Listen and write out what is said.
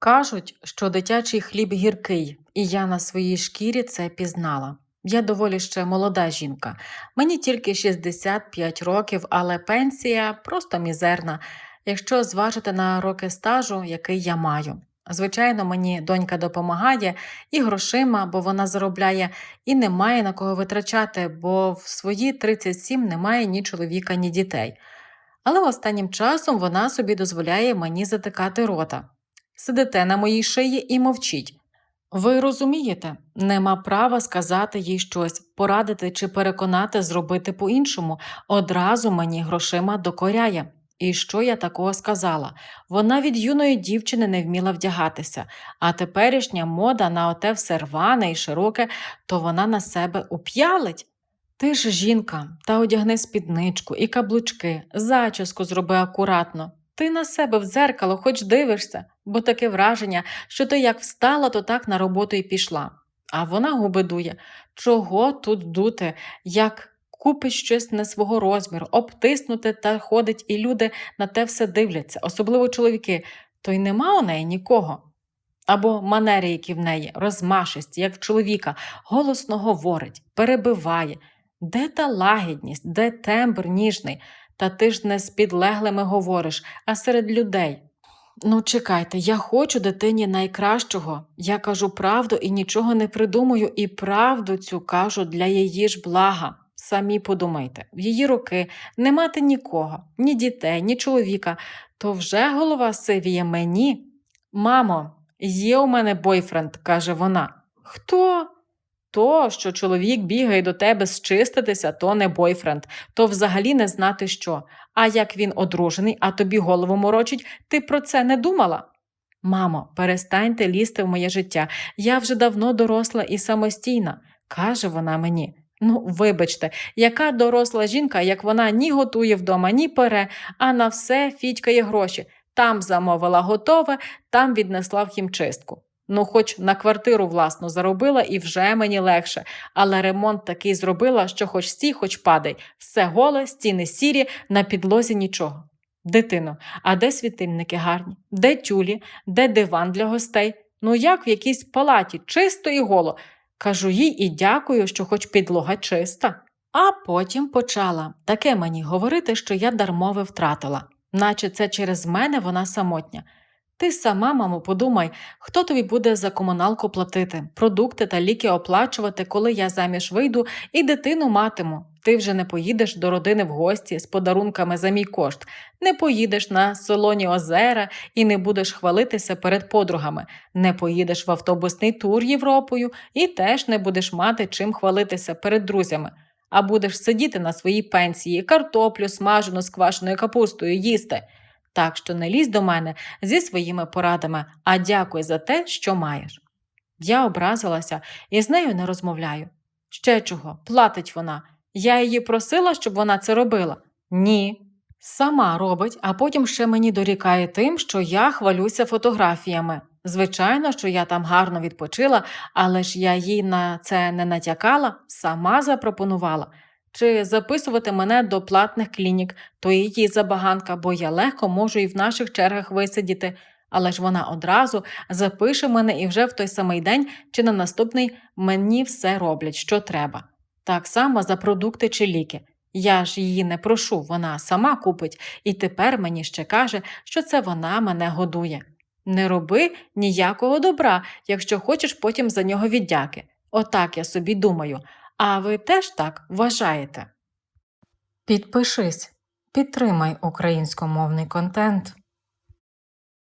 Кажуть, що дитячий хліб гіркий, і я на своїй шкірі це пізнала. Я доволі ще молода жінка. Мені тільки 65 років, але пенсія просто мізерна, якщо зважити на роки стажу, який я маю. Звичайно, мені донька допомагає і грошима, бо вона заробляє, і немає на кого витрачати, бо в свої 37 немає ні чоловіка, ні дітей. Але останнім часом вона собі дозволяє мені затикати рота. Сидите на моїй шиї і мовчіть. Ви розумієте, нема права сказати їй щось, порадити чи переконати зробити по-іншому, одразу мені грошима докоряє. І що я такого сказала? Вона від юної дівчини не вміла вдягатися, а теперішня мода на оте все рване і широке, то вона на себе уп'ялить. Ти ж жінка, та одягни спідничку і каблучки, зачіску зроби акуратно. Ти на себе в дзеркало хоч дивишся, бо таке враження, що ти як встала, то так на роботу і пішла. А вона губи дує. Чого тут дути, як купить щось не свого розміру, обтиснути та ходить, і люди на те все дивляться, особливо чоловіки, то й нема у неї нікого. Або манери, які в неї, розмашисті, як в чоловіка, голосно говорить, перебиває. Де та лагідність, де тембр ніжний? Та ти ж не з підлеглими говориш, а серед людей. Ну, чекайте, я хочу дитині найкращого. Я кажу правду і нічого не придумую, і правду цю кажу для її ж блага. Самі подумайте, в її роки не мати нікого, ні дітей, ні чоловіка, то вже голова сивіє мені. Мамо, є у мене бойфренд, каже вона. Хто? То, що чоловік бігає до тебе зчиститися, то не бойфренд, то взагалі не знати що. А як він одружений, а тобі голову морочить, ти про це не думала? Мамо, перестаньте лізти в моє життя. Я вже давно доросла і самостійна, каже вона мені. Ну, вибачте, яка доросла жінка, як вона ні готує вдома, ні пере, а на все фітькає гроші. Там замовила готове, там віднесла в хімчистку. Ну, хоч на квартиру власну заробила і вже мені легше, але ремонт такий зробила, що хоч стій, хоч падай, все голе, стіни сірі, на підлозі нічого. Дитино, а де світильники гарні? Де тюлі, де диван для гостей? Ну як в якійсь палаті, чисто і голо. Кажу їй і дякую, що хоч підлога чиста. А потім почала таке мені говорити, що я дармове втратила, наче це через мене вона самотня. Ти сама, мамо, подумай, хто тобі буде за комуналку платити, продукти та ліки оплачувати, коли я заміж вийду і дитину матиму. Ти вже не поїдеш до родини в гості з подарунками за мій кошт, не поїдеш на солоні озера і не будеш хвалитися перед подругами, не поїдеш в автобусний тур Європою і теж не будеш мати чим хвалитися перед друзями. А будеш сидіти на своїй пенсії, картоплю, смажену з квашеною капустою їсти. Так що не лізь до мене зі своїми порадами, а дякуй за те, що маєш. Я образилася і з нею не розмовляю. Ще чого, платить вона. Я її просила, щоб вона це робила? Ні. Сама робить, а потім ще мені дорікає тим, що я хвалюся фотографіями. Звичайно, що я там гарно відпочила, але ж я їй на це не натякала, сама запропонувала. Чи записувати мене до платних клінік, то її забаганка, бо я легко можу і в наших чергах висидіти, але ж вона одразу запише мене і вже в той самий день чи на наступний мені все роблять, що треба. Так само за продукти чи ліки. Я ж її не прошу, вона сама купить, і тепер мені ще каже, що це вона мене годує. Не роби ніякого добра, якщо хочеш потім за нього віддяки. Отак я собі думаю. А ви теж так вважаєте? Підпишись, підтримай українськомовний контент.